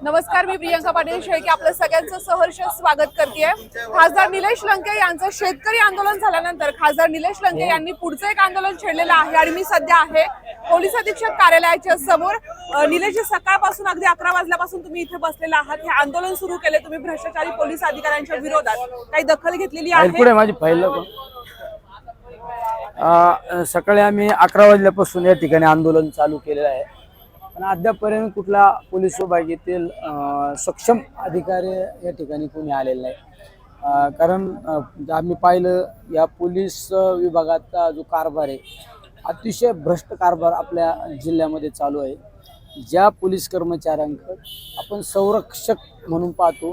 नमस्कार मी प्रियंका पाटील शेळके. आपलं सगळ्यांचं सहर्ष स्वागत करते खासदार निलेश लंके यांचं शेतकरी आंदोलन झाल्यानंतर खासदार निलेश लंके यांनी पुढचं एक आंदोलन छेडलेलं आहे आणि मी सध्या आहे पोलीस अधीक्षक कार्यालयाच्या समोर. अ, निलेशजी सकाळपासून अगदी अकरा वाजल्यापासून तुम्ही इथे बसलेला आहात. हे आंदोलन सुरू केले तुम्ही भ्रष्टाचारी पोलीस अधिकाऱ्यांच्या विरोधात. काही दखल घेतलेली आहे? पुढे माझी अं, सकाळी आम्ही अकरा वाजल्यापासून या ठिकाणी आंदोलन चालू केलेलं आहे. पण अद्यापपर्यंत कुठला पोलीस विभागातील सक्षम अधिकारी या ठिकाणी कोणी आलेला नाही. कारण आम्ही पाहिलं या पोलीस विभागाचा जो कारभार आहे अतिशय भ्रष्ट कारभार आपल्या जिल्ह्यामध्ये चालू आहे. ज्या पोलीस कर्मचाऱ्यांकडे आपण संरक्षक म्हणून पाहतो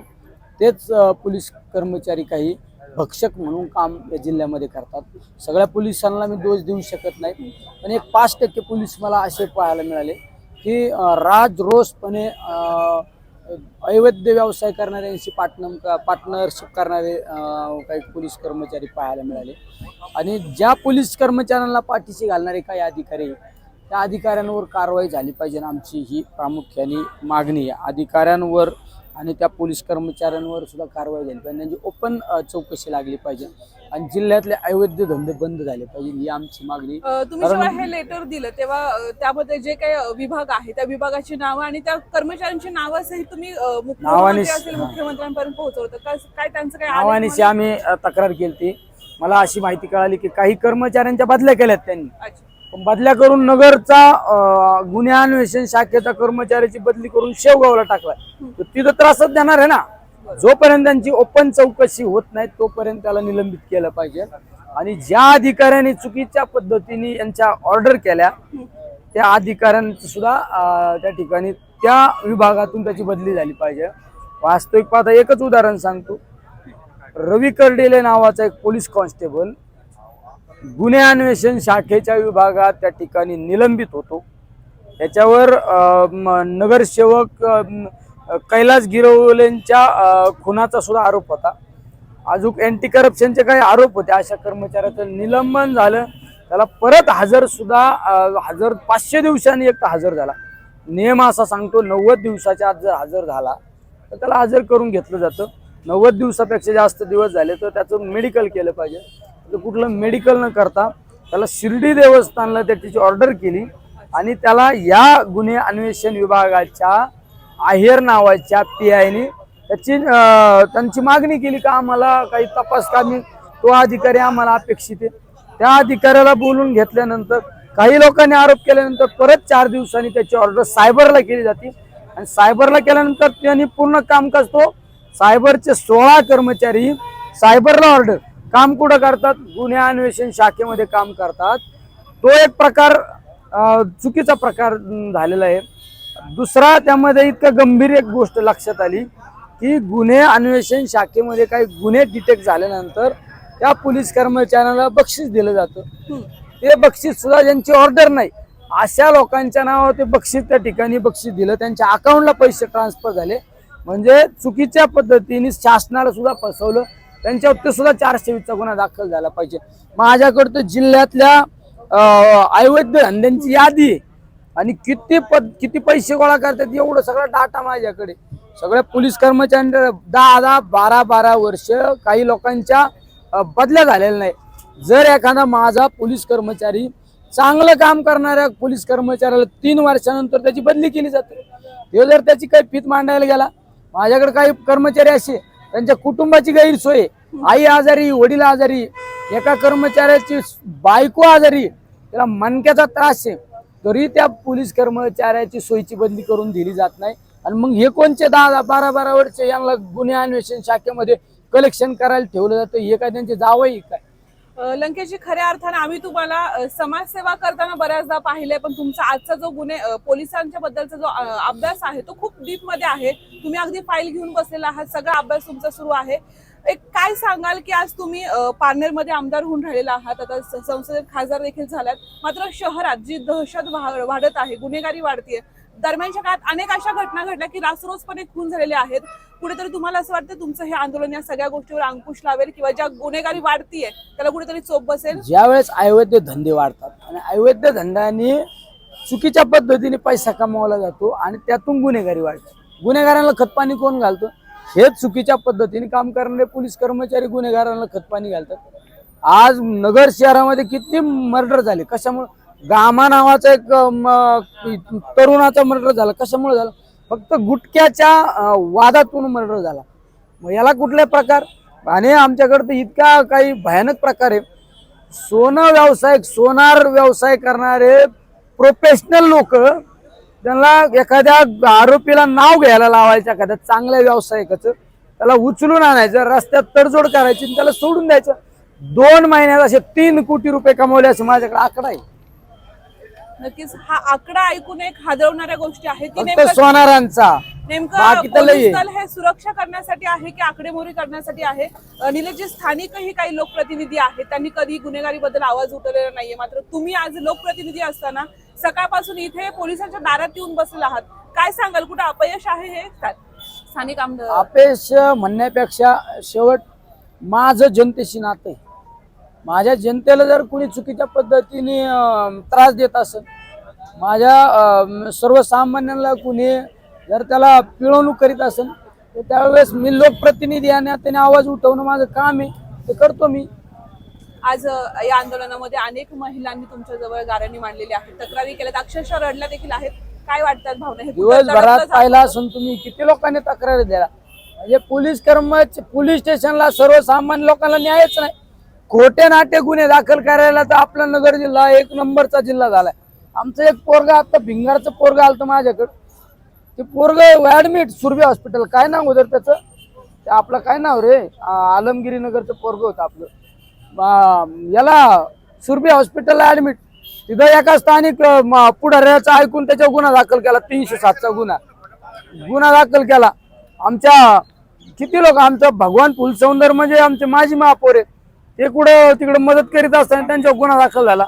तेच पोलीस कर्मचारी काही भक्षक म्हणून काम या जिल्ह्यामध्ये करतात. सगळ्या पोलिसांना मी दोष देऊ शकत नाही पण एक पाच टक्के पोलीस मला असे पाहायला मिळाले. की राजरोसपणे अवैध व्यवसाय करणाऱ्यांशी पार्टनर पार्टनरशिप करणारे काही पोलीस कर्मचारी पाहायला मिळाले. आणि ज्या पोलीस कर्मचाऱ्यांना पाठीशी घालणारे काही अधिकारी त्या अधिकाऱ्यांवर कारवाई झाली पाहिजे आमची ही प्रामुख्याने मागणी आहे. अधिकाऱ्यांवर आणि त्या पोलीस कर्मचाऱ्यांवर सुद्धा कारवाई झाली पाहिजे. त्यांची ओपन चौकशी लागली पाहिजे. आणि जिल्ह्यातले अवैध धंदे बंद झाले पाहिजे ही आमची मागणी. तुम्ही जेव्हा हे लेटर दिलं तेव्हा त्यामध्ये जे काही विभाग आहे त्या विभागाची नावं आणि त्या कर्मचाऱ्यांची नावं सहित तुम्ही. मुख्यमंत्र्यांपर्यंत पोहोचवतं. काय त्यांचं काय नावानिशी आम्ही तक्रार केली ती मला अशी माहिती कळाली की काही कर्मचाऱ्यांच्या बदल्या केल्यात त्यांनी. बदल्या करून नगरचा गुन्हे अन्वेषण शाखेचा कर्मचाऱ्याची बदली करून शेवगावला टाकलाय. तर तिथं त्रासच देणार आहे ना? जोपर्यंत त्यांची ओपन चौकशी होत नाही तोपर्यंत त्याला निलंबित केलं पाहिजे. आणि ज्या अधिकाऱ्यांनी चुकीच्या पद्धतीने यांच्या ऑर्डर केल्या त्या अधिकाऱ्यांची सुद्धा त्या ठिकाणी त्या विभागातून त्याची बदली झाली पाहिजे. वास्तविक पाहता एकच उदाहरण सांगतो. रवी कर्डेले नावाचा एक पोलीस कॉन्स्टेबल गुन्हे अन्वेषण शाखेच्या विभागात त्या ठिकाणी निलंबित होतो. त्याच्यावर नगरसेवक कैलास गिरवलेंच्या खुनाचा सुद्धा आरोप होता. अजून अँटी करप्शनचे काही आरोप होते. अशा कर्मचाऱ्याचं निलंबन झालं. त्याला परत हजर सुद्धा हजर पाचशे दिवसांनी एक हजर झाला. नियम असा सांगतो नव्वद दिवसाच्या आत जर हजर झाला तर त्याला हजर करून घेतलं जातं. नव्वद दिवसापेक्षा जास्त दिवस झाले तर त्याचं मेडिकल केलं पाहिजे. तर कुठलं मेडिकल न करता त्याला शिर्डी देवस्थानला त्याची ऑर्डर केली. आणि त्याला या गुन्हे अन्वेषण विभागाच्या आहेर नावाच्या पी आयने त्याची त्यांची मागणी केली का आम्हाला काही तपास कामी तो अधिकारी आम्हाला अपेक्षित आहे. त्या अधिकाऱ्याला बोलून घेतल्यानंतर काही लोकांनी आरोप केल्यानंतर परत चार दिवसांनी त्याची ऑर्डर सायबरला केली जाते. आणि सायबरला केल्यानंतर त्यांनी पूर्ण कामकाज तो सायबरचे सोळा कर्मचारी सायबरला ऑर्डर काम कुठं करतात? गुन्हे अन्वेषण शाखेमध्ये काम करतात. तो एक प्रकार चुकीचा प्रकार झालेला आहे. दुसरा त्यामध्ये इतकं गंभीर एक गोष्ट लक्षात आली की गुन्हे अन्वेषण शाखेमध्ये काही गुन्हे डिटेक्ट झाल्यानंतर त्या पोलीस कर्मचाऱ्यांना बक्षीस दिलं जातं. ते बक्षीस सुद्धा ज्यांची ऑर्डर नाही अशा लोकांच्या नावावर ते बक्षीस त्या ठिकाणी बक्षीस दिलं. त्यांच्या अकाउंटला पैसे ट्रान्सफर झाले. म्हणजे चुकीच्या पद्धतीने शासनाला सुद्धा फसवलं. त्यांच्यावर सुद्धा चारशे वीसचा गुन्हा दाखल झाला पाहिजे. माझ्याकडे तर जिल्ह्यातल्या अवैध धंद्यांची यादी आहे. आणि किती पद किती पैसे गोळा करतात एवढं सगळं डाटा माझ्याकडे सगळ्या पोलीस कर्मचाऱ्यांच्या दहा दहा बारा बारा वर्ष काही लोकांच्या बदल्या झालेल्या नाही. जर एखादा माझा पोलीस कर्मचारी चांगलं काम करणाऱ्या पोलीस कर्मचाऱ्याला तीन वर्षानंतर त्याची बदली केली जाते. हे जर त्याची काही फीत मांडायला गेला माझ्याकडे काही कर्मचारी असे त्यांच्या कुटुंबाची गैरसोय. आई आजारी वडील आजारी एका कर्मचाऱ्याची बायको आजारी त्याला मणक्याचा त्रास आहे. तरी त्या पोलीस कर्मचाऱ्याची सोयीची बदली करून दिली जात नाही. आणि मग हे कोणचे दहा बारा बारा वर्ष यांना गुन्हे अन्वेषण शाखेमध्ये कलेक्शन करायला ठेवलं जातं? हे काय त्यांचे जावं काय? लंकेशजी खऱ्या अर्थाने आम्ही तुम्हाला समाजसेवा करताना बऱ्याचदा पाहिलंय पण तुमचा आजचा जो गुन्हे पोलिसांच्या बद्दलचा जो अभ्यास आहे तो खूप डीपमध्ये आहे. तुम्ही अगदी फाईल घेऊन बसलेला आहात सगळा अभ्यास तुमचा सुरू आहे. एक काय सांगाल की आज तुम्ही अ, पारनेरमध्ये आमदार होऊन राहिलेला आहात आता संसदेत खासदार देखील झालात मात्र शहरात जी दहशत वाढत आहे गुन्हेगारी वाढतीये दरम्यानच्या काळात अनेक अशा घटना घडल्या की रासरोसपणे खून झालेले आहेत. कुठेतरी तुम्हाला असं वाटतं तुमचं हे आंदोलन या सगळ्या गोष्टीवर अंकुश लावेल किंवा ज्या गुन्हेगारी वाढतीये त्याला कुठेतरी चोप बसेल? ज्यावेळेस अवैध धंदे वाढतात आणि अवैध धंद्याने चुकीच्या पद्धतीने पैसा कमावला जातो आणि त्यातून गुन्हेगारी वाढते. गुन्हेगारांना खतपाणी कोण घालतो? हे चुकीच्या पद्धतीने काम करणारे पोलीस कर्मचारी गुन्हेगारांना खतपाणी घालतात. आज नगर शहरामध्ये किती मर्डर झाले? कशामुळे? गामा नावाचा एक तरुणाचा मर्डर झाला. कशामुळे झाला? फक्त गुटक्याच्या वादातून मर्डर झाला. मग याला कुठले प्रकार? आणि आमच्याकडे तर इतका काही भयानक प्रकार आहे. सोनं व्यावसायिक सोनार व्यवसाय करणारे प्रोफेशनल लोक त्यांना एखाद्या आरोपीला नाव घ्यायला लावायचं एखाद्या चांगल्या व्यावसायिकाचं. त्याला उचलून आणायचं रस्त्यात तडजोड करायची आणि त्याला सोडून द्यायचं. दोन महिन्यात असे तीन कोटी रुपये कमवले असे माझ्याकडे आकडा आहे. नक्कीच हा आकडा ऐकून एक हादरवणाऱ्या गोष्टी आहेत की फक्त नेमकं सोनारांचा. नेमकं बाकी तर लई. आहे. पोलीस दल हे सुरक्षा करण्यासाठी आहे की आकडेमोडी करण्यासाठी आहे? अ, निलेश जे स्थानिकही काही लोकप्रतिनिधी आहेत? त्यांनी कधी गुन्हेगारीबद्दल आवाज उठवलेला नाहीये. मात्र तुम्ही आज लोकप्रतिनिधी असताना सकाळपासून इथे पोलिसांच्या दारात येऊन बसले आहात. काय सांगाल? कुठे अपयश आहे हे? स्था- स्थानिक आमदार अपेश म्हणण्यापेक्षा शेवट माझं जनतेशी नातं आहे. माझ्या जनतेला जर कुणी चुकीच्या पद्धतीने त्रास देत असेल माझ्या सर्वसामान्यांना कुणी जर त्याला पिळवणूक करीत असेल तर त्यावेळेस मी लोकप्रतिनिधी आणि त्याने आवाज उठवणं माझं काम आहे ते करतो मी. आज या आंदोलनामध्ये अनेक महिलांनी तुमच्या जवळ गाऱ्यांनी मांडलेली आहेत तक्रारी केल्यात. अक्षरशः रडल्या देखील आहेत. काय वाटतात भावना? हे दिवसभरात? पाहिला असून तुम्ही किती लोकांनी तक्रारी दिल्या? म्हणजे पोलीस कर्मच पोलीस स्टेशनला सर्वसामान्य लोकांना न्यायच नाही. खोटे नाटे गुन्हे दाखल करायला तर आपला नगर जिल्हा एक नंबरचा जिल्हा झालाय. आमचं एक पोरग आता भिंगारचं पोरग आलं माझ्याकडं. ते पोरग ऍडमिट सुरभे हॉस्पिटल काय नाव होतं त्याचं? ते आपलं काय नाव रे? आलमगिरीनगरचं आलमगिरी नगरचं पोरग होतं आपलं. याला सुरभे हॉस्पिटलला ऍडमिट तिथं एका स्थानिक पुढाऱ्याचा ऐकून त्याच्यावर गुन्हा दाखल केला तीनशे सातचा गुन्हा. गुन्हा दाखल केला. आमच्या किती लोक? आमचं भगवान फुलसौंदर म्हणजे आमचे माजी महापौर आहे ते कुठं तिकडे मदत करीत असताना त्यांच्यावर गुन्हा दाखल झाला.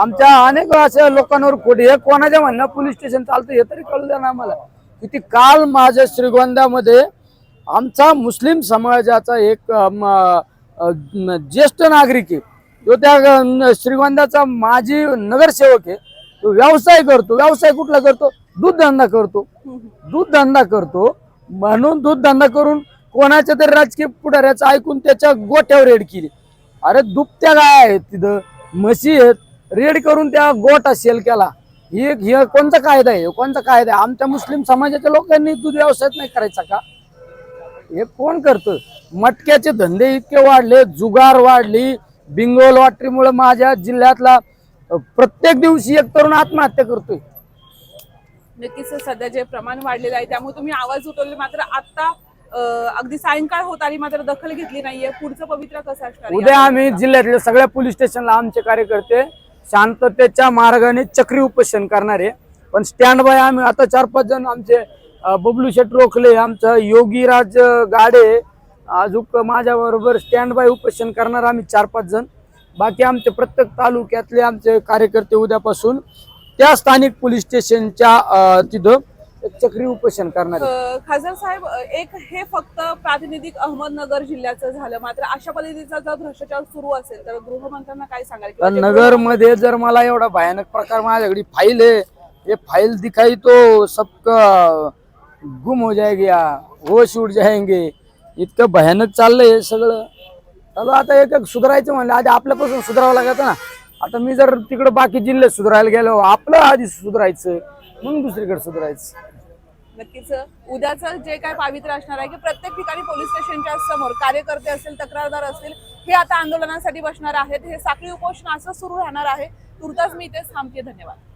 आमच्या अनेक अशा लोकांवर खोटी हे कोणाच्या म्हणणं? पोलीस स्टेशन चालतं हे तरी कळलं ना आम्हाला. किती काल माझ्या श्रीगोंद्यामध्ये आमचा मुस्लिम समाजाचा एक ज्येष्ठ नागरिक आहे. तो त्या श्रीगोंद्याचा माजी नगरसेवक आहे. तो व्यवसाय करतो. व्यवसाय कुठला करतो? दूध धंदा करतो. दूध धंदा करतो. म्हणून दूध धंदा करून कोणाच्या तरी राजकीय पुढाऱ्याचं ऐकून त्याच्या गोट्यावर रेड केली. अरे दुपत्या गाय आहेत तिथं. म्हशी आहेत. रेड करून त्या गोटा सेल केला. हे हे कोणता कायदा आहे? कोणता कायदा आहे? आमच्या मुस्लिम समाजाच्या लोकांनी दूध व्यवसायात नाही करायचा का? हे कोण करतं? मटक्याचे धंदे इतके वाढले जुगार वाढली. बिंगोल लॉटरीमुळे माझ्या जिल्ह्यातला प्रत्येक दिवशी एक तरुण आत्महत्या करतोय. नक्कीच सध्या जे प्रमाण वाढलेलं आहे त्यामुळे तुम्ही आवाज उठवले. मात्र आता अगदी सायंकाळ होत आली मात्र दखल घेतली नाहीये. पुढचं पवित्र कसं असणार? उद्या आम्ही जिल्ह्यातल्या सगळ्या पोलीस स्टेशनला आमचे कार्यकर्ते शांततेच्या मार्गाने चक्री उपोषण करणार. आहे पण स्टँड बाय आम्ही. आता चार पाच जण आमचे बबलू शेट रोखले आमचं योगीराज गाडे अजून माझ्या बरोबर स्टँड बाय उपोषण करणार आम्ही चार पाच जण. बाकी आमचे प्रत्येक तालुक्यातले आमचे कार्यकर्ते उद्यापासून त्या स्थानिक पोलीस स्टेशनच्या तिथं एक चक्री उपोषण करणार. आहे. अ, खासदार साहेब एक हे फक्त प्रातिनिधिक अहमदनगर जिल्ह्याचं झालं मात्र अशा पद्धतीचा जर भ्रष्टाचार सुरू असेल तर गृहमंत्र्यांना काय सांगाल किंवा नगरमध्ये जर मला एवढा भयानक प्रकार माझ्याकडे फाईल है ये फाइल दिखाई तो सबका गुम हो जाएगी होश उड जाएंगे. इतकं भयानक चाललंय हे सगळं. चला आता एक एक सुधारायचं म्हणलं आधी आपल्यापासून सुधारावं लागायचं ना. आता मी जर तिकडे बाकी जिल्हे सुधारायला गेलो आपलं आधी सुधारायचं मग दुसरीकडे सुधारायचं. नक्कीच उद्याचं जे काय पावित्र्य असणार आहे की प्रत्येक ठिकाणी पोलीस स्टेशनच्या समोर कार्यकर्ते असतील तक्रारदार असतील हे आता आंदोलनासाठी बसणार आहेत. हे साखळी उपोषण असं सुरू राहणार आहे. तुर्तास मी इथेच थांबते. धन्यवाद.